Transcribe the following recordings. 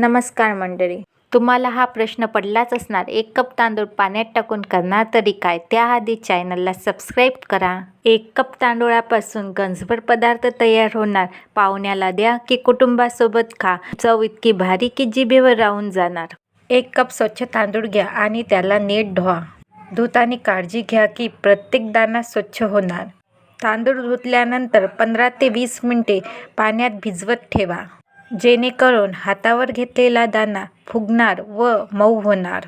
नमस्कार मंडळी. तुम्हाला हा प्रश्न पडलाच असणार. एक कप तांदूळ पाण्यात टाकून करणार तरी काय? त्याआधी चॅनलला सबस्क्राईब करा. एक कप तांदूळापासून गंजभर पदार्थ तयार होणार. पाहुण्याला द्या की कुटुंबासोबत खा. चव इतकी भारी की जिभेवर राहून जाणार. एक कप स्वच्छ तांदूळ घ्या आणि त्याला नीट धुवा. धुताना काळजी घ्या की प्रत्येक दाणा स्वच्छ होणार. तांदूळ धुतल्यानंतर पंधरा ते वीस मिनिटे पाण्यात भिजवत ठेवा. जेणेकरून हातावर घेतलेला दाणा फुगणार व मऊ होणार.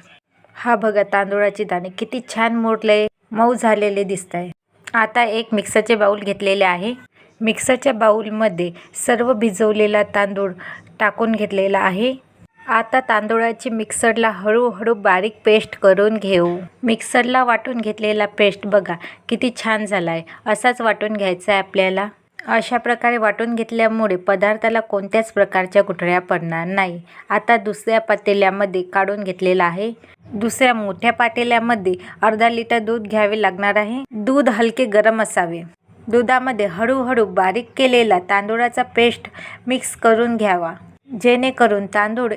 हा बघा तांदूळाचे दाणे किती छान मोडले मऊ झालेले दिसत आहे आता एक मिक्सरचे बाऊल घेतलेले आहे. मिक्सरच्या बाऊलमध्ये सर्व भिजवलेला तांदूळ टाकून घेतलेला आहे. आता तांदूळाची मिक्सरला हळूहळू बारीक पेस्ट करून घेऊ. मिक्सरला वाटून घेतलेला पेस्ट बघा किती छान झाला आहे असाच वाटून घ्यायचा आहे आपल्याला. अशा प्रकारे वाटून घेतल्यामुळे पदार्थाला कोणत्याच प्रकारच्या गुठळ्या पडणार नाही. आता दुसऱ्या पातेल्यामध्ये काढून घेतलेला आहे. दुसऱ्या मोठ्या पातेल्यामध्ये अर्धा लिटर दूध घ्यावे लागणार आहे. दूध हलके गरम असावे. दुधामध्ये हळूहळू बारीक केलेला तांदूळाचा पेस्ट मिक्स करून घ्यावा. जेणेकरून तांदूळ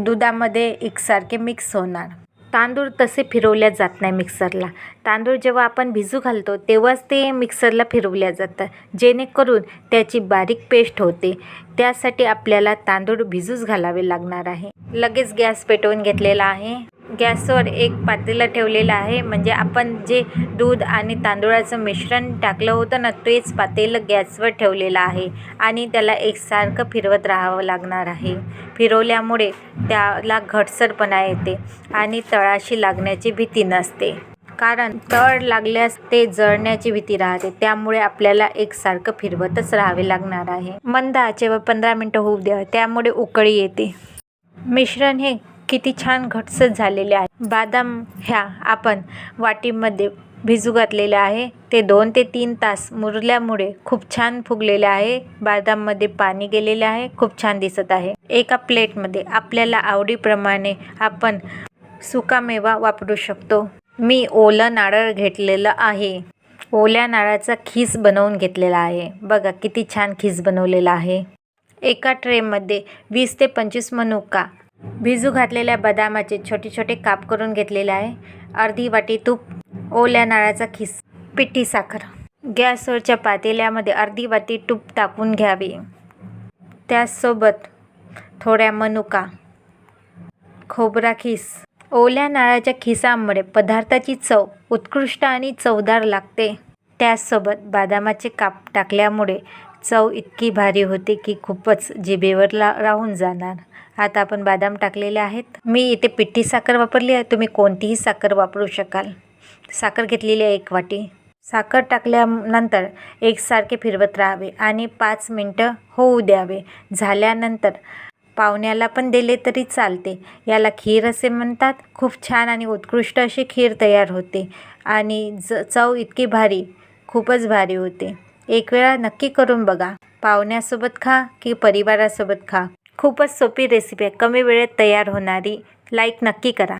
दुधामध्ये एकसारखे मिक्स होणार. तांदूळ तसे फिरवल्या जात नाही मिक्सरला. तांदूळ जेव्हा आपण भिजू घालतो तेव्हाच ते मिक्सरला फिरवल्या जातात. जेणेकरून त्याची बारीक पेस्ट होते. त्यासाठी आपल्याला तांदूळ भिजूच घालावे लागणार आहे. लगेच गॅस पेटवून घेतलेला आहे. गॅसवर एक पातेलं ठेवलेलं आहे. म्हणजे आपण जे दूध आणि तांदूळाचं मिश्रण टाकलं होतं ना तेच पातेलं गॅसवर ठेवलेलं आहे. आणि त्याला एकसारखं फिरवत राहावं लागणार आहे. फिरवल्यामुळे त्याला घटसरपणा येते आणि तळाशी लागण्याची भीती नसते. कारण तळ लागल्यास ते जळण्याची भीती राहते. त्यामुळे आपल्याला एकसारखं फिरवतच राहावे लागणार आहे. मंद आचेवर पंधरा मिनटं होऊ द्या. त्यामुळे उकळी येते. मिश्रण हे किती छान घटसर झालेले आहे. बदाम ह्या आपण वाटीमध्ये भिजू घातलेले आहे. ते दोन ते तीन तास मुरल्यामुळे खूप छान फुगलेले आहे. बदाममध्ये पाणी गेलेले आहे. खूप छान दिसत आहे. एका प्लेटमध्ये आपल्याला आवडीप्रमाणे आपण सुकामेवा वापरू शकतो. मी ओलं नारळ घेतलेलं आहे. ओल्या नारळाचा खीस बनवून घेतलेला आहे. बघा किती छान खीस बनवलेला आहे. एका ट्रेमध्ये वीस ते पंचवीस मनुका भिजू घातलेल्या बदामाचे छोटे छोटे काप करून घेतलेले आहे. अर्धी वाटी तूप ओल्या नाळाचा खिस पिठी साखर. गॅसवरच्या पातेल्यामध्ये अर्धी वाटी तूप टाकून घ्यावे. त्याचसोबत थोड्या मनुका खोबरा खीस. ओल्या नाळाच्या खिसामुळे पदार्थाची चव उत्कृष्ट आणि चवदार लागते. त्याचसोबत बदामाचे काप टाकल्यामुळे चव इतकी भारी होते की खूपच जिभेवर ला राहून जाणार. आता आपण बदाम टाकलेले आहेत. मी इथे पिठी साखर वापरली आहे. तुम्ही कोणतीही साखर वापरू शकाल. साखर घेतलेली आहे एक वाटी. साखर टाकल्यानंतर एकसारखे फिरवत राहावे आणि पाच मिनटं होऊ द्यावे. झाल्यानंतर पाहुण्याला पण दिले तरी चालते. याला खीर असे म्हणतात. खूप छान आणि उत्कृष्ट अशी खीर तयार होते. आणि ज चव इतकी भारी खूपच भारी होते. एक वेळा नक्की करून बघा. पाहुण्यासोबत खा की परिवारासोबत खा. खूपच सोपी रेसिपी आहे. कमी वेळेत तयार होणारी. लाईक नक्की करा.